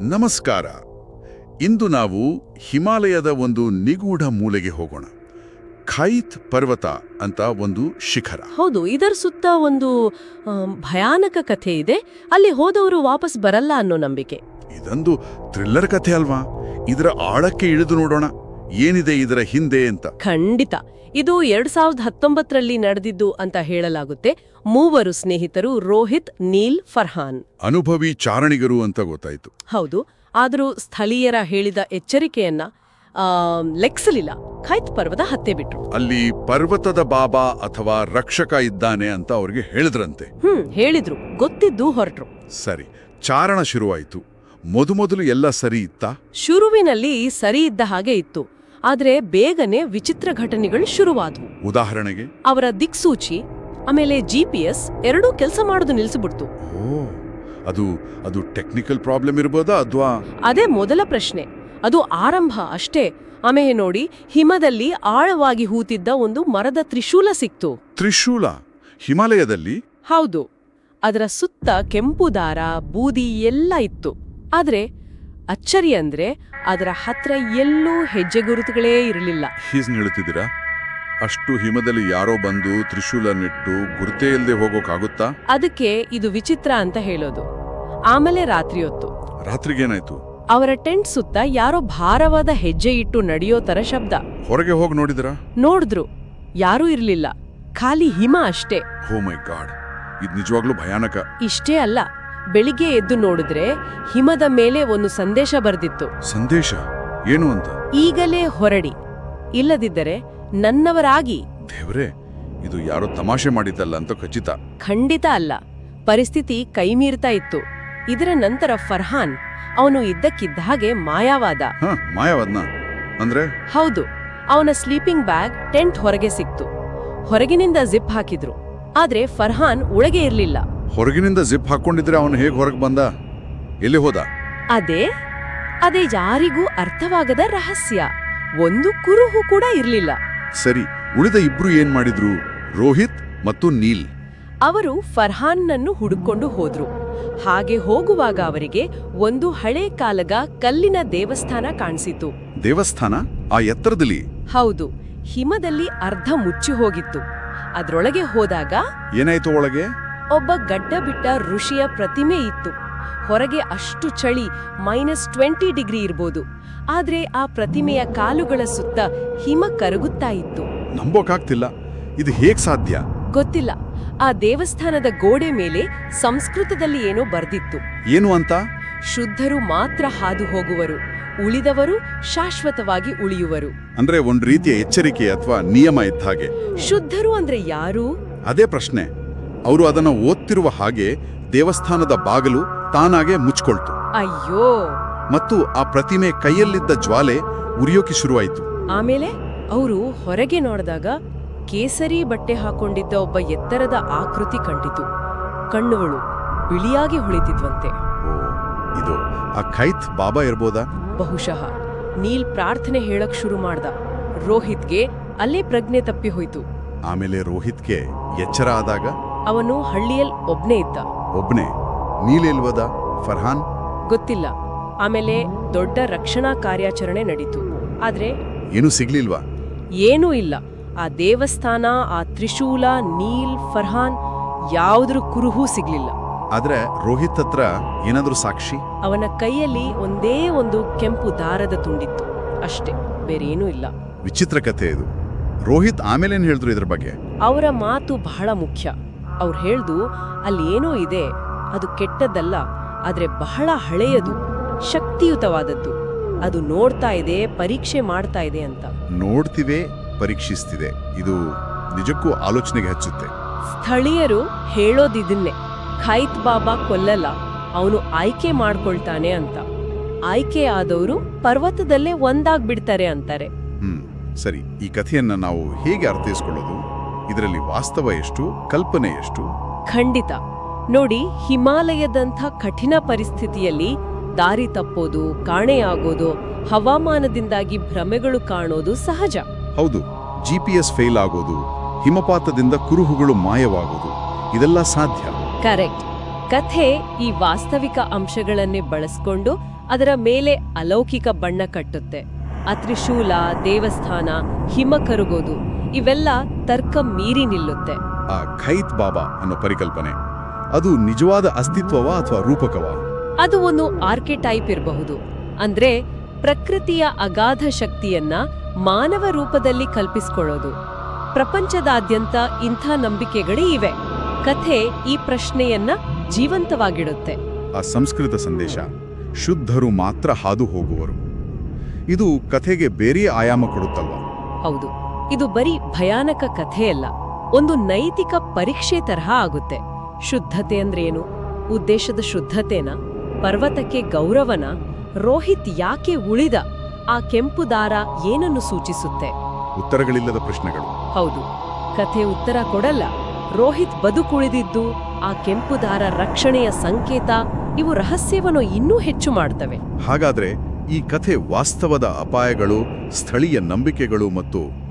ನಮಸ್ಕಾರ. ಇಂದು ನಾವು ಹಿಮಾಲಯದ ಒಂದು ನಿಗೂಢ ಮೂಲೆಗೆ ಹೋಗೋಣ. ಖೈತ್ ಪರ್ವತ ಅಂತ ಒಂದು ಶಿಖರ. ಹೌದು ಇದರ ಸುತ್ತ ಒಂದು ಭಯಾನಕ ಕಥೆ ಇದೆ. ಅಲ್ಲಿ ಹೋದವರು ವಾಪಸ್ ಬರಲ್ಲ ಅನ್ನೋ ನಂಬಿಕೆ. ಇದೊಂದು ಥ್ರಿಲ್ಲರ್ ಕಥೆ ಅಲ್ವಾ? ಇದರ ಆಳಕ್ಕೆ ಇಳಿದು ನೋಡೋಣ. ಏನಿದೆ ಇದರ ಹಿಂದೆ ಅಂತ? ಖಂಡಿತ. ಇದು ಎರಡ್ ಸಾವಿರದ ಹತ್ತೊಂಬತ್ತರಲ್ಲಿ ನಡೆದಿದ್ದು ಅಂತ ಹೇಳಲಾಗುತ್ತೆ. ಮೂವರು ಸ್ನೇಹಿತರು ರೋಹಿತ್ ನೀಲ್ ಫರ್ಹಾನ್. ಅನುಭವಿ ಚಾರಣಿಗರು ಅಂತ ಗೊತ್ತಾಯ್ತು. ಹೌದು. ಆದರೂ ಸ್ಥಳೀಯರ ಹೇಳಿದ ಎಚ್ಚರಿಕೆಯನ್ನ ಲೆಕ್ಸಲಿಲ್ಲ. ಖೈತ್ ಪರ್ವತ ಹತ್ತೆ ಬಿಟ್ರು. ಅಲ್ಲಿ ಪರ್ವತದ ಬಾಬಾ ಅಥವಾ ರಕ್ಷಕ ಇದ್ದಾನೆ ಅಂತ ಅವ್ರಿಗೆ ಹೇಳಿದ್ರಂತೆ. ಹ್ಮ್ ಹೇಳಿದ್ರು. ಗೊತ್ತಿದ್ದು ಹೊರಟ್ರು. ಸರಿ. ಚಾರಣ ಶುರುವಾಯಿತು. ಮೊದಮೊದಲು ಎಲ್ಲ ಸರಿ ಇತ್ತಾ? ಶುರುವಿನಲ್ಲಿ ಸರಿ ಇದ್ದ ಹಾಗೆ ಇತ್ತು. ಆದ್ರೆ ಬೇಗನೆ ವಿಚಿತ್ರ ಘಟನೆಗಳು ಶುರುವಾದವು. ಉದಾಹರಣೆಗೆ? ಅವರ ದಿಕ್ಸೂಚಿ ಆಮೇಲೆ ಜಿಪಿಎಸ್ ಎರಡೂ ಕೆಲಸ ಮಾಡೋದು ನಿಲ್ಸಿಬಿಡ್ತು. ಅದು ಅದು ಟೆಕ್ನಿಕಲ್ ಪ್ರಾಬ್ಲಮ್ ಇರ್ಬೋದಾ ಅಥವಾ? ಅದೇ ಮೊದಲ ಪ್ರಶ್ನೆ. ಅದು ಆರಂಭ ಅಷ್ಟೇ. ಆಮೇಲೆ ನೋಡಿ ಹಿಮದಲ್ಲಿ ಆಳವಾಗಿ ಹೂತಿದ್ದ ಒಂದು ಮರದ ತ್ರಿಶೂಲ ಸಿಕ್ತು. ತ್ರಿಶೂಲ? ಹಿಮಾಲಯದಲ್ಲಿ? ಹೌದು. ಅದರ ಸುತ್ತ ಕೆಂಪು ದಾರ ಬೂದಿ ಎಲ್ಲ ಇತ್ತು. ಆದ್ರೆ ಅಚ್ಚರಿ ಅಂದ್ರೆ ಅದರ ಹತ್ರ ಎಲ್ಲೂ ಹೆಜ್ಜೆ ಗುರುತುಗಳೇ ಇರಲಿಲ್ಲ. ಹೀಸ್ ಅಷ್ಟು ಹಿಮದಲ್ಲಿ ಯಾರೋ ಬಂದು ತ್ರಿಶೂಲ ನೆಟ್ಟು ಗುರುತೇ ಇಲ್ಲದೆ ಹೋಗೋಕಾಗುತ್ತಾ? ಅದಕ್ಕೆ ಇದು ವಿಚಿತ್ರ ಅಂತ ಹೇಳೋದು. ಆಮೇಲೆ ರಾತ್ರಿ ಹೊತ್ತು ರಾತ್ರಿಗೇನಾಯ್ತು? ಅವರ ಟೆಂಟ್ ಸುತ್ತ ಯಾರೋ ಭಾರವಾದ ಹೆಜ್ಜೆ ಇಟ್ಟು ನಡೆಯೋ ತರ ಶಬ್ದ. ಹೊರಗೆ ಹೋಗಿ ನೋಡಿದ್ರ ನೋಡಿದ್ರು. ಯಾರೂ ಇರಲಿಲ್ಲ. ಖಾಲಿ ಹಿಮ ಅಷ್ಟೇ. ಹೋ ಮೈ ಗಾಡ್ ಇದು ನಿಜವಾಗ್ಲೂ ಭಯಾನಕ. ಇಷ್ಟೇ ಅಲ್ಲ. ಬೆಳಿಗ್ಗೆ ಎದ್ದು ನೋಡಿದ್ರೆ ಹಿಮದ ಮೇಲೆ ಒಂದು ಸಂದೇಶ ಬರ್ದಿತ್ತು. ಸಂದೇಶ? ಏನು ಅಂತ? ಈಗಲೇ ಹೊರಡಿ. ಇಲ್ಲದಿದ್ದರೆ ನನ್ನವರಾಗಿ. ದೇವರೇ ಇದು ಯಾರೋ ತಮಾಷೆ ಮಾಡಿದ್ದಲ್ಲ ಅಂತ ಖಚಿತ. ಖಂಡಿತ ಅಲ್ಲ. ಪರಿಸ್ಥಿತಿ ಕೈಮೀರ್ತಾ ಇತ್ತು. ಇದರ ನಂತರ ಫರ್ಹಾನ್ ಅವನು ಇದ್ದಕ್ಕಿದ್ದ ಹಾಗೆ ಮಾಯಾವಾದ. ಹ ಮಾಯವದ್ನ? ಅಂದ್ರೆ? ಹೌದು. ಅವನ ಸ್ಲೀಪಿಂಗ್ ಬ್ಯಾಗ್ ಟೆಂಟ್ ಹೊರಗೆ ಸಿಕ್ತು. ಹೊರಗಿನಿಂದ ಜಿಪ್ ಹಾಕಿದ್ರು. ಆದ್ರೆ ಫರ್ಹಾನ್ ಒಳಗೆ ಇರ್ಲಿಲ್ಲ. ಹೊರಗಿನಿಂದ ಜಿಪ್ ಹಾಕೊಂಡಿದ್ರೆ ಅವನು ಹೇಗೆ ಹೊರಗೆ ಬಂದ? ಎಲ್ಲಿ ಹೋದ? ಅದೇ ಅದೇ ಯಾರಿಗೂ ಅರ್ಥವಾಗದ ರಹಸ್ಯ. ಒಂದು ಕುರುಹು ಕೂಡ ಇರಲಿಲ್ಲ. ಸರಿ ಉಳಿದ ಇಬ್ರು ಏನ್ ಮಾಡಿದ್ರು? ರೋಹಿತ್ ಮತ್ತು ನೀಲ್. ಅವರು ಫರ್ಹಾನ್ನನ್ನು ಹುಡುಕೊಂಡು ಹೋದ್ರು. ಹಾಗೆ ಹೋಗುವಾಗ ಅವರಿಗೆ ಒಂದು ಹಳೆ ಕಾಲದ ಕಲ್ಲಿನ ದೇವಸ್ಥಾನ ಕಾಣಿಸಿತು. ದೇವಸ್ಥಾನ? ಆ ಎತ್ತರದಲ್ಲಿ? ಹೌದು ಹಿಮದಲ್ಲಿ ಅರ್ಧ ಮುಚ್ಚಿ ಹೋಗಿತ್ತು. ಅದ್ರೊಳಗೆ ಹೋದಾಗ ಏನಾಯ್ತು ಒಳಗೆ? ಒಬ್ಬ ಗಡ್ಡ ಬಿಟ್ಟ ಋಷಿಯ ಪ್ರತಿಮೆ ಇತ್ತು. ಹೊರಗೆ ಅಷ್ಟು ಚಳಿ ಮೈನಸ್ ಟ್ವೆಂಟಿ ಡಿಗ್ರಿ ಇರ್ಬೋದು. ಆದ್ರೆ ಆ ಪ್ರತಿಮೆಯ ಕಾಲುಗಳ ಸುತ್ತ ಹಿಮ ಕರಗುತ್ತಾ ಇತ್ತು. ನಂಬೋಕಾಗ್ತಿಲ್ಲ. ಇದು ಹೇಗ್ ಸಾಧ್ಯ? ಗೊತ್ತಿಲ್ಲ. ಆ ದೇವಸ್ಥಾನದ ಗೋಡೆ ಮೇಲೆ ಸಂಸ್ಕೃತದಲ್ಲಿ ಏನೋ ಬರ್ದಿತ್ತು. ಏನು ಅಂತ? ಶುದ್ಧರು ಮಾತ್ರ ಹಾದು ಹೋಗುವರು. ಉಳಿದವರು ಶಾಶ್ವತವಾಗಿ ಉಳಿಯುವರು. ಅಂದ್ರೆ ಒಂದ್ ರೀತಿಯ ಎಚ್ಚರಿಕೆ ಅಥವಾ ನಿಯಮ ಇದ್ದ ಹಾಗೆ. ಶುದ್ಧರು ಅಂದ್ರೆ ಯಾರು? ಅದೇ ಪ್ರಶ್ನೆ. ಅವರು ಅದನ್ನ ಓದ್ತಿರುವ ಹಾಗೆ ದೇವಸ್ಥಾನದ ಬಾಗಲು ತಾನಾಗೆ ಮುಚ್ಕೊಳ್ತು. ಅಯ್ಯೋ! ಮತ್ತು ಆ ಪ್ರತಿಮೆ ಕೈಯಲ್ಲಿದ್ದ ಜ್ವಾಲೆ ಉರಿಯೋಕೆ ಶುರುವಾಯಿತು. ಆಮೇಲೆ ಅವರು ಹೊರಗೆ ನೋಡಿದಾಗ ಕೇಸರಿ ಬಟ್ಟೆ ಹಾಕೊಂಡಿದ್ದ ಒಬ್ಬ ಎತ್ತರದ ಆಕೃತಿ ಕಂಡಿತು. ಕಣ್ಣುಗಳು ಬಿಳಿಯಾಗಿ ಹೊಳಿತಿದ್ವಂತೆ. ಇದು ಆ ಖೈತ್ ಬಾಬಾ ಇರ್ಬೋದಾ? ಬಹುಶಃ. ನೀಲ್ ಪ್ರಾರ್ಥನೆ ಹೇಳಕ್ ಶುರು ಮಾಡ್ದ. ರೋಹಿತ್ಗೆ ಅಲ್ಲೇ ಪ್ರಜ್ಞೆ ತಪ್ಪಿ ಹೋಯ್ತು. ಆಮೇಲೆ ರೋಹಿತ್ಗೆ ಎಚ್ಚರ ಆದಾಗ? ಅವನು ಹಳ್ಳಿಯಲ್ಲಿ ಒಬ್ನೇ ಇದ್ದ. ಒಬ್ನೇ? ನೀಲೆಲ್ವದ? ಫರ್ಹಾನ್? ಗೊತ್ತಿಲ್ಲ. ಆಮೇಲೆ ದೊಡ್ಡ ರಕ್ಷಣಾ ಕಾರ್ಯಾಚರಣೆ ನಡೀತು. ಆದ್ರೆ ಏನು ಸಿಗ್ಲಿಲ್ವಾ? ಏನೂ ಇಲ್ಲ. ಆ ದೇವಸ್ಥಾನ ಆ ತ್ರಿಶೂಲ ನೀಲ್ ಫರ್ಹಾನ್ ಯಾವುದ್ರ ಕುರುಹೂ ಸಿಗ್ಲಿಲ್ಲ. ಆದ್ರೆ ರೋಹಿತ್ ಹತ್ರ ಏನಾದ್ರೂ ಸಾಕ್ಷಿ? ಅವನ ಕೈಯಲ್ಲಿ ಒಂದೇ ಒಂದು ಕೆಂಪು ದಾರದ ತುಂಡಿತ್ತು. ಅಷ್ಟೇ ಬೇರೇನೂ ಇಲ್ಲ. ವಿಚಿತ್ರ ಕಥೆ ಇದು. ರೋಹಿತ್ ಆಮೇಲೇನ್ ಹೇಳಿದ್ರು ಇದ್ರ ಬಗ್ಗೆ? ಅವರ ಮಾತು ಬಹಳ ಮುಖ್ಯ. ಅವ್ರು ಹೇಳ್ದು ಅಲ್ಲಿ ಏನೋ ಇದೆ ಅದು ಕೆಟ್ಟದ್ದಲ್ಲ ಆದರೆ ಬಹಳ ಹಳೆಯದು ಶಕ್ತಿಯುತವಾದದ್ದು. ಅದು ನೋಡ್ತಾ ಇದೆ ಪರೀಕ್ಷೆ ಮಾಡ್ತಾ ಇದೆ ಅಂತ. ನೋಡ್ತಿದೆ ಪರೀಕ್ಷಿಸ್ತಿದೆ. ಇದು ನಿಜಕ್ಕೂ ಆಲೋಚನೆಗೆ ಹಚ್ಚುತ್ತೆ. ಸ್ಥಳೀಯರು ಹೇಳೋದಿದನ್ನೇ ಖೈತ್ ಬಾಬಾ ಕೊಲ್ಲಲ್ಲ ಅವನು ಆಯ್ಕೆ ಮಾಡ್ಕೊಳ್ತಾನೆ ಅಂತ. ಆಯ್ಕೆ ಆದವರು ಪರ್ವತದಲ್ಲೇ ಒಂದಾಗ್ಬಿಡ್ತಾರೆ ಅಂತಾರೆ. ಹ್ಮ್ ಸರಿ. ಈ ಕಥೆಯನ್ನ ನಾವು ಹೇಗೆ ಅರ್ಥೈಸ್ಕೊಳ್ಳೋದು? ಇದರಲ್ಲಿ ವಾಸ್ತವ ಎಷ್ಟು ಕಲ್ಪನೆ ಎಷ್ಟು? ಖಂಡಿತ. ನೋಡಿ ಹಿಮಾಲಯದಂಥ ಕಠಿಣ ಪರಿಸ್ಥಿತಿಯಲ್ಲಿ ದಾರಿ ತಪ್ಪೋದು ಕಾಣೆಯಾಗೋದು ಹವಾಮಾನದಿಂದಾಗಿ ಭ್ರಮೆಗಳು ಕಾಣೋದು ಸಹಜ. ಹೌದು ಜಿಪಿಎಸ್ ಫೇಲ್ ಆಗೋದು ಹಿಮಪಾತದಿಂದ ಕುರುಹುಗಳು ಮಾಯವಾಗೋದು ಇದೆಲ್ಲ ಸಾಧ್ಯ. ಕರೆಕ್ಟ್. ಕಥೆ ಈ ವಾಸ್ತವಿಕ ಅಂಶಗಳನ್ನೇ ಬಳಸ್ಕೊಂಡು ಅದರ ಮೇಲೆ ಅಲೌಕಿಕ ಬಣ್ಣ ಕಟ್ಟುತ್ತೆ. ಅತ್ರಿಶೂಲ ತ್ರಿಶೂಲ ದೇವಸ್ಥಾನ ಹಿಮ ಕರುಗೋದು. ಇವೆಲ್ಲ ತರ್ಕ ಮೀರಿ ನಿಲ್ಲುತ್ತೆ. ಆ ಖೈತ್ ಬಾಬಾ ಅನ್ನೋ ಪರಿಕಲ್ಪನೆ ಅದು ನಿಜವಾದ ಅಸ್ತಿತ್ವವಾ ಅಥವಾ ರೂಪಕವಾ? ಅದು ಒಂದು ಆರ್ಕೆಟೈಪ್ ಇರಬಹುದು. ಅಂದ್ರೆ ಪ್ರಕೃತಿಯ ಅಗಾಧ ಶಕ್ತಿಯನ್ನ ಮಾನವ ರೂಪದಲ್ಲಿ ಕಲ್ಪಿಸಿಕೊಳ್ಳೋದು. ಪ್ರಪಂಚದಾದ್ಯಂತ ಇಂಥ ನಂಬಿಕೆಗಳೇ ಇವೆ. ಕಥೆ ಈ ಪ್ರಶ್ನೆಯನ್ನ ಜೀವಂತವಾಗಿಡುತ್ತೆ. ಆ ಸಂಸ್ಕೃತ ಸಂದೇಶ ಶುದ್ಧರು ಮಾತ್ರ ಹಾದು ಹೋಗುವರು. ಇದು ಕಥೆಗೆ ಬೇರೆ ಆಯಾಮ ಕೊಡುತ್ತಲ್ವಾ? ಹೌದು. ಇದು ಬರೀ ಭಯಾನಕ ಕಥೆಯಲ್ಲ. ಒಂದು ನೈತಿಕ ಪರೀಕ್ಷೆ ತರಹ ಆಗುತ್ತೆ. ಶುದ್ಧತೆ ಅಂದ್ರೇನು? ಉದ್ದೇಶದ ಶುದ್ಧತೆನ? ಪರ್ವತಕ್ಕೆ ಗೌರವನ? ರೋಹಿತ್ ಯಾಕೆ ಉಳಿದ? ಆ ಕೆಂಪು ದಾರ ಏನನ್ನು ಸೂಚಿಸುತ್ತೆ? ಉತ್ತರಗಳಿಲ್ಲದ ಪ್ರಶ್ನೆಗಳು. ಹೌದು. ಕಥೆ ಉತ್ತರ ಕೊಡಲ್ಲ. ರೋಹಿತ್ ಬದುಕುಳಿದಿದ್ದು ಆ ಕೆಂಪು ದಾರ ರಕ್ಷಣೆಯ ಸಂಕೇತ ಇವು ರಹಸ್ಯವನ್ನು ಇನ್ನೂ ಹೆಚ್ಚು ಮಾಡ್ತವೆ. ಹಾಗಾದ್ರೆ ಈ ಕಥೆ ವಾಸ್ತವದ ಅಪಾಯಗಳು ಸ್ಥಳೀಯ ನಂಬಿಕೆಗಳು ಮತ್ತು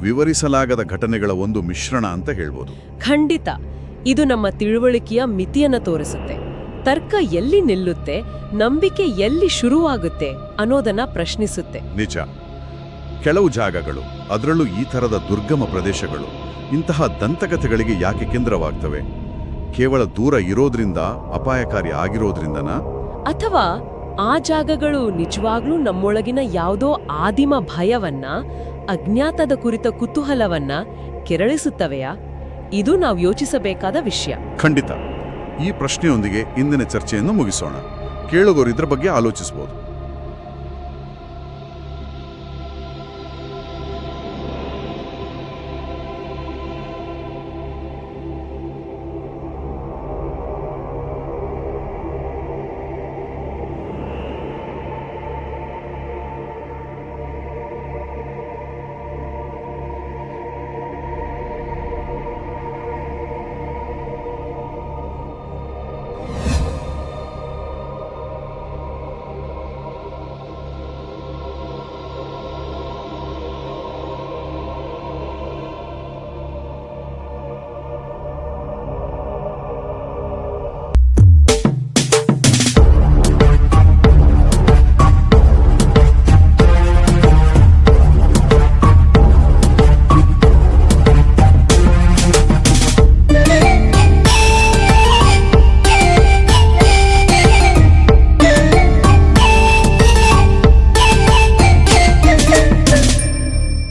ವಿವರಿಸಲಾಗದ ಘಟನೆಗಳ ಒಂದು ಮಿಶ್ರಣ ಅಂತ ಹೇಳ್ಬೋದು. ಖಂಡಿತ. ಇದು ನಮ್ಮ ತಿಳುವಳಿಕೆಯ ಮಿತಿಯನ್ನು ತೋರಿಸುತ್ತೆ. ತರ್ಕ ಎಲ್ಲಿ ನಿಲ್ಲುತ್ತೆ ನಂಬಿಕೆ ಎಲ್ಲಿ ಶುರುವಾಗುತ್ತೆ ಅನ್ನೋದನ್ನ ಪ್ರಶ್ನಿಸುತ್ತೆ. ನಿಜ. ಕೆಲವು ಜಾಗಗಳು ಅದರಲ್ಲೂ ಈ ಥರದ ದುರ್ಗಮ ಪ್ರದೇಶಗಳು ಇಂತಹ ದಂತಕಥೆಗಳಿಗೆ ಯಾಕೆ ಕೇಂದ್ರವಾಗ್ತವೆ? ಕೇವಲ ದೂರ ಇರೋದ್ರಿಂದ ಅಪಾಯಕಾರಿ ಆಗಿರೋದ್ರಿಂದನಾ? ಅಥವಾ ಆ ಜಾಗಗಳು ನಿಜವಾಗ್ಲೂ ನಮ್ಮೊಳಗಿನ ಯಾವುದೋ ಆದಿಮ ಭಯವನ್ನ ಅಜ್ಞಾತದ ಕುರಿತ ಕುತೂಹಲವನ್ನ ಕೆರಳಿಸುತ್ತವೆಯಾ? ಇದು ನಾವು ಯೋಚಿಸಬೇಕಾದ ವಿಷಯ. ಖಂಡಿತ. ಈ ಪ್ರಶ್ನೆಯೊಂದಿಗೆ ಇಂದಿನ ಚರ್ಚೆಯನ್ನು ಮುಗಿಸೋಣ. ಕೇಳುಗರು ಇದರ ಬಗ್ಗೆ ಆಲೋಚಿಸಬಹುದು